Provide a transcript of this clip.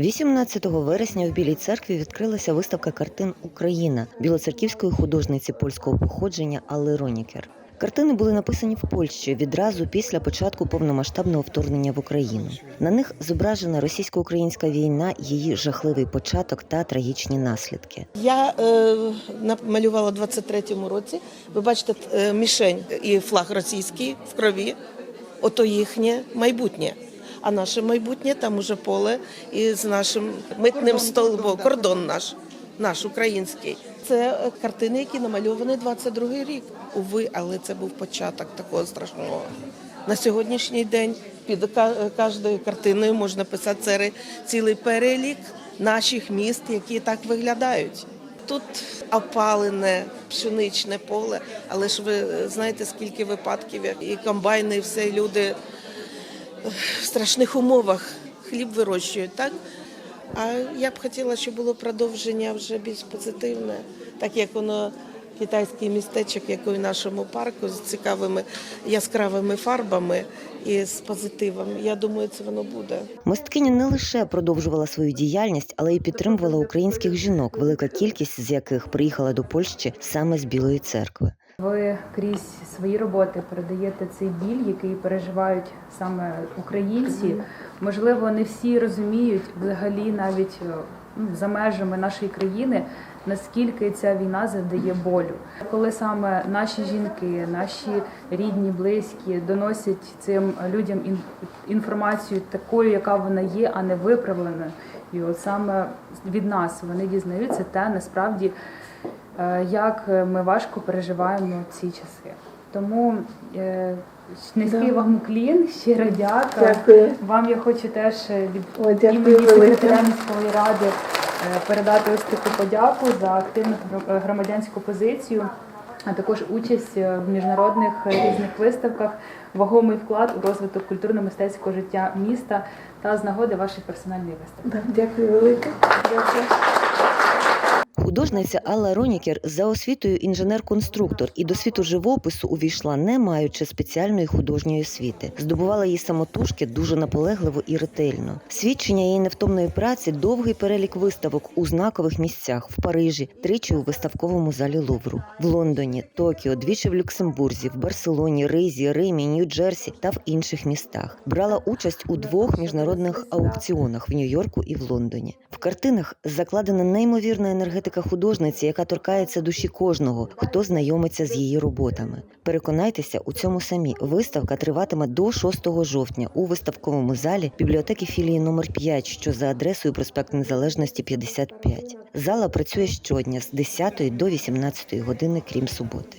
18 вересня в Білій церкві відкрилася виставка картин Україна білоцерківської художниці польського походження Алли Ронікер. Картини були написані в Польщі відразу після початку повномасштабного вторгнення в Україну. На них зображена російсько-українська війна, її жахливий початок та трагічні наслідки. Я е, намалювала у 23-му році. Ви бачите е, мішень і флаг російський в крові. Ото їхнє майбутнє. А наше майбутнє там уже поле із нашим митним столбом, кордон наш, наш український. Це картини, які намальовані 22-й рік. Уви, але це був початок такого страшного. На сьогоднішній день під кожною картиною можна писати цілий перелік наших міст, які так виглядають. Тут опалене пшеничне поле, але ж ви знаєте, скільки випадків і комбайни, і все люди в страшних умовах хліб вирощують, так? А я б хотіла, щоб було продовження вже більш позитивне, так як воно китайський містечок, як і в нашому парку, з цікавими яскравими фарбами і з позитивом. Я думаю, це воно буде. Мисткиня не лише продовжувала свою діяльність, але й підтримувала українських жінок, велика кількість з яких приїхала до Польщі саме з Білої церкви. Ви крізь свої роботи передаєте цей біль, який переживають саме українці. Можливо, не всі розуміють взагалі навіть е, ну, за межами нашої країни, наскільки ця війна завдає болю. Коли саме наші жінки, наші рідні, близькі доносять цим людям інформацію такою, яка вона є, а не виправленою. І от саме від нас вони дізнаються те насправді як ми важко переживаємо ці часи. Тому е, низький вам уклін, щира дяка. Дякую. Вам я хочу теж е, від дякую імені секретаря міської ради е, передати ось таку подяку за активну громадянську позицію, а також участь е, в міжнародних е, різних виставках, вагомий вклад у розвиток культурно-мистецького життя міста та з нагоди вашої персональної виставки. Дякую велике. Дякую. Художниця Алла Ронікер за освітою інженер-конструктор і до світу живопису увійшла, не маючи спеціальної художньої освіти. Здобувала її самотужки дуже наполегливо і ретельно. Свідчення її невтомної праці довгий перелік виставок у знакових місцях в Парижі, тричі у виставковому залі Лувру, в Лондоні, Токіо, двічі в Люксембурзі, в Барселоні, Ризі, Римі, Нью-Джерсі та в інших містах. Брала участь у двох міжнародних аукціонах в Нью-Йорку і в Лондоні. В картинах закладена неймовірна енергетика художниці, яка торкається душі кожного, хто знайомиться з її роботами. Переконайтеся у цьому самі. Виставка триватиме до 6 жовтня у виставковому залі бібліотеки філії номер 5, що за адресою проспект Незалежності 55. Зала працює щодня з 10 до 18 години, крім суботи.